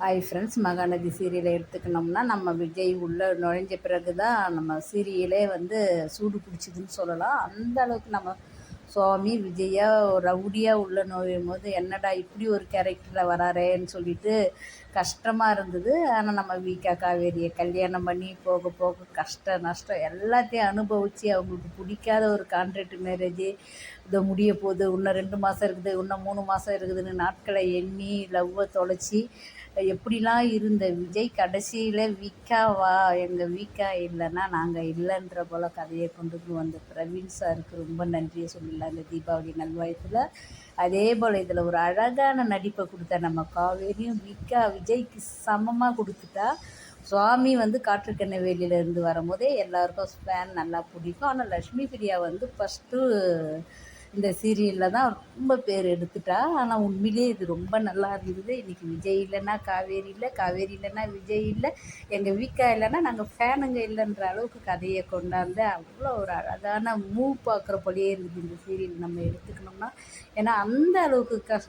Hi friends Mahanadi சீரியலை எடுத்துக்கணும்னா நம்ம விஜய் உள்ளே நுழைஞ்ச பிறகு தான் நம்ம சீரியலே வந்து சூடு பிடிச்சிதுன்னு சொல்லலாம். அந்த அளவுக்கு நம்ம சுவாமி விஜயா ரவுடியாக உள்ள நோயும் போது என்னடா இப்படி ஒரு கேரக்டரில் வராரேன்னு சொல்லிட்டு கஷ்டமாக இருந்தது. ஆனால் நம்ம வீக்கா காவேரியை கல்யாணம் பண்ணி போக போக கஷ்ட நஷ்டம் எல்லாத்தையும் அனுபவித்து அவங்களுக்கு பிடிக்காத ஒரு கான்ட்ராக்ட் மேரேஜ் இதோ முடிய போகுது இன்னும் ரெண்டு மாதம் இருக்குது இன்னும் மூணு மாதம் இருக்குதுன்னு நாட்களை எண்ணி லவ்வை தொலைச்சி எப்படிலாம் இருந்த விஜய் கடைசியில் வீக்காவா எங்கள் வீக்கா இல்லைன்னா நாங்கள் இல்லைன்ற போல் கதையை கொண்டு வந்த பிரவீன் சாருக்கு ரொம்ப நன்றியை சொல்லலாம் அந்த தீபாவளி நல்வாயத்தில் அதே போல் இதில் ஒரு அழகான நடிப்பை கொடுத்த நம்ம காவேரியும் விக்கா விஜய்க்கு சமமாக கொடுத்துட்டா சுவாமி வந்து காற்றுக்கண்ணவேலியிலேருந்து வரும்போதே எல்லாருக்கும் ஃபேன் நல்லா பிடிக்கும். ஆனால் லக்ஷ்மி பிரியா வந்து ஃபஸ்ட்டு இந்த சீரியலில் தான் ரொம்ப பேர் எடுத்துட்டா. ஆனால் உண்மையிலேயே இது ரொம்ப நல்லா இருந்தது. இன்றைக்கி விஜய் இல்லைன்னா காவேரி இல்லை காவேரி இல்லைன்னா விஜய் இல்லை. எங்கள் வீக்கா இல்லைன்னா நாங்கள் ஃபேனுங்க இல்லைன்ற அளவுக்கு கதையை கொண்டாந்து அவ்வளோ ஒரு அழகான மூவ் பார்க்குற போலேயே இருக்குது இந்த சீரியல் நம்ம எடுத்துக்கணும்னா. ஏன்னா அந்த அளவுக்கு கஷ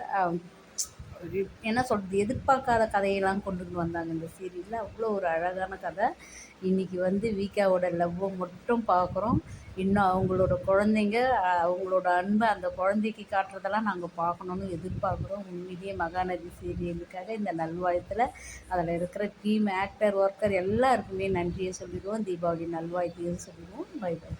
என்ன சொல்கிறது எதிர்பார்க்காத கதையெல்லாம் கொண்டுட்டு வந்தாங்க இந்த சீரியலில். அவ்வளோ ஒரு அழகான கதை. இன்றைக்கி வந்து வீக்காவோட லவ்வை மட்டும் பார்க்குறோம் இன்னும் அவங்களோட குழந்தைங்க அவங்களோட அன்பை அந்த குழந்தைக்கு காட்டுறதெல்லாம் நாங்கள் பார்க்கணுன்னு எதிர்பார்க்குறோம். உண்மையிலேயே மகாநதி சீரியலுக்காக இந்த நல்வாழ்த்தில் அதில் இருக்கிற டீம் ஆக்டர் ஒர்க்கர் எல்லாருக்குமே நன்றியை சொல்லிடுவோம். தீபாவளி நல்வாழ்த்தையும் சொல்லிடுவோம். By by